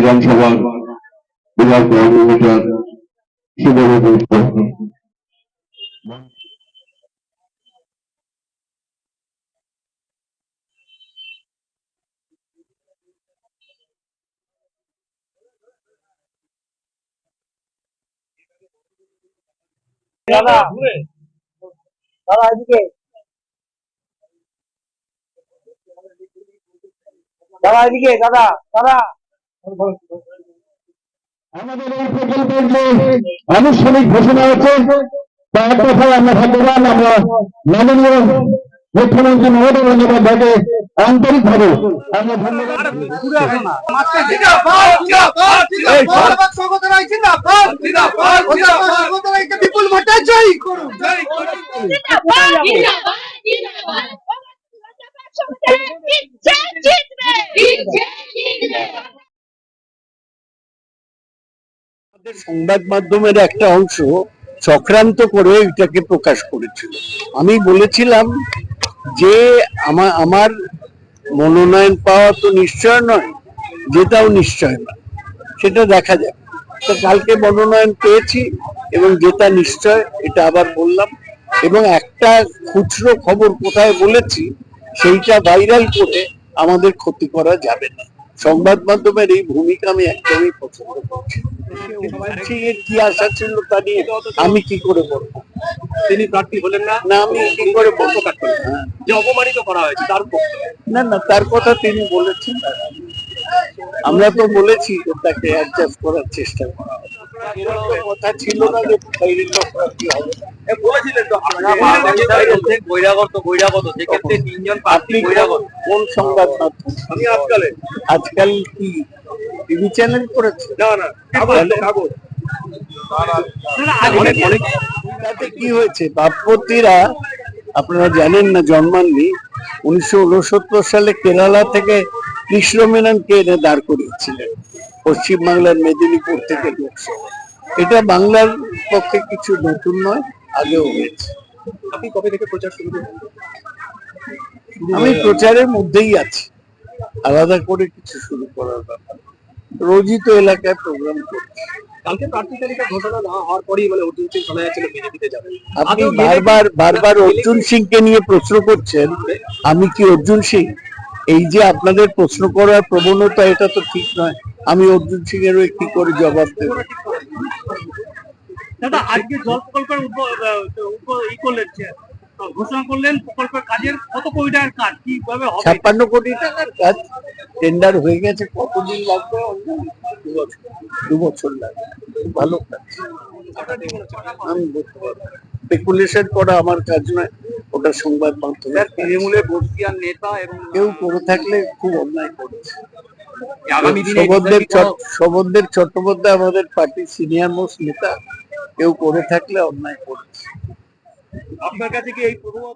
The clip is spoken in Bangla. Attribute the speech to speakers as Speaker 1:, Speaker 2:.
Speaker 1: বিধানসভার বিধায়ক কোঅর্ডিনেটর শিবরূপ
Speaker 2: দাদা দাদা এদিকে। দাদা এদিকে দাদা দাদা।
Speaker 1: আমাদের এই প্রকল্পের যে আনুষ্ঠানিক ঘোষণা হচ্ছে তার কথায় আমরা ভাগ্যবান আমরা মাননীয় মুখ্যমন্ত্রী মমতা বন্দ্যোপাধ্যায়কে আন্তরিকভাবে আমরা ধন্যবাদ
Speaker 3: বিপুল ভট্টাচার্য
Speaker 4: আমাদের সংবাদ মাধ্যমের একটা অংশ চক্রান্ত করে এটাকে প্রকাশ করেছিল। আমি বলেছিলাম যে আমার আমার মনোনয়ন পাওয়া তো নিশ্চয় নয়, যেটাও নিশ্চয় না, সেটা দেখা যাক। তো কালকে মনোনয়ন পেয়েছি এবং যেটা নিশ্চয়, এটা আবার বললাম। এবং একটা খুচরো খবর কোথায় বলেছি, সেইটা ভাইরাল করে আমাদের ক্ষতি করা যাবে না। সংবাদ মাধ্যমের এই ভূমিকা আমি একদমই পছন্দ করছি এর কি আশা ছিল তা নিয়ে আমি কি করে বলব?
Speaker 5: তিনি প্রার্থী হলেন না?
Speaker 4: না আমি কি করে বলব? হ্যাঁ।
Speaker 5: যে অপমানিত করা হয়েছে তার
Speaker 4: না না তার কথা তিনি বলেছেন। আমরা তো বলেছি তাকে অ্যাডজাস্ট করার চেষ্টা করা। কি
Speaker 5: আজকালে
Speaker 4: কি টিভি চ্যানেল করেছে কি হয়েছে বাপপতিরা আপনারা জানেন না জন্মাননি উনিশশো উনসত্তর সালে কেরালা থেকে কৃষ্ণ মেননকে এনে দাঁড় করিয়েছিলেন পশ্চিমবাংলার মেদিনীপুর থেকে লোকসভা। এটা বাংলার পক্ষে কিছু নতুন নয় আগেও হয়েছে।
Speaker 5: আপনি কবে থেকে প্রচার শুরু করবেন?
Speaker 4: আমি প্রচারের মধ্যেই আছি। আলাদা করে কিছু শুরু করার ব্যাপার না। রোজই তো এলাকায় প্রোগ্রাম করছি।
Speaker 5: কালকে প্রার্থী তালিকা ঘোষণা না হওয়ার পরেই বলে অর্জুন সিং শোনা যাচ্ছিল বিজেপিতে যাবেন।
Speaker 4: আপনি বারবার বারবার অর্জুন সিংকে নিয়ে প্রশ্ন করছেন আমি কি অর্জুন সিং? এই যে আপনাদের প্রশ্ন করার প্রবণতা এটা তো ঠিক নয়। আমি অর্জুন সিং এর কি করে জবাব দেব।
Speaker 2: দাদা আজকে জল প্রকল্পের ই করলেন ঘোষণা করলেন প্রকল্পের কাজের কত কোটি টাকার কাজ কীভাবে হবে?
Speaker 4: ছাপ্পান্ন কোটি টাকার কাজ টেন্ডার হয়ে গেছে কতদিন লাগবে? দু বছর। দু বছর লাগবে। ভালো কাজ। আমি বলতে পারব স্পেকুলেশন করা আমার কাজ নয় ওটা সংবাদ মাধ্যমে
Speaker 5: তৃণমূলের বর্ষিয়ান নেতা এবং
Speaker 4: কেউ করে থাকলে খুব অন্যায় করেছে। চট- শোভনদেব চট্টোপাধ্যায় আমাদের পার্টির সিনিয়র মোস্ট নেতা। কেউ করে থাকলে অন্যায় করছে
Speaker 5: আপনার কাছে কি এই প্রভাব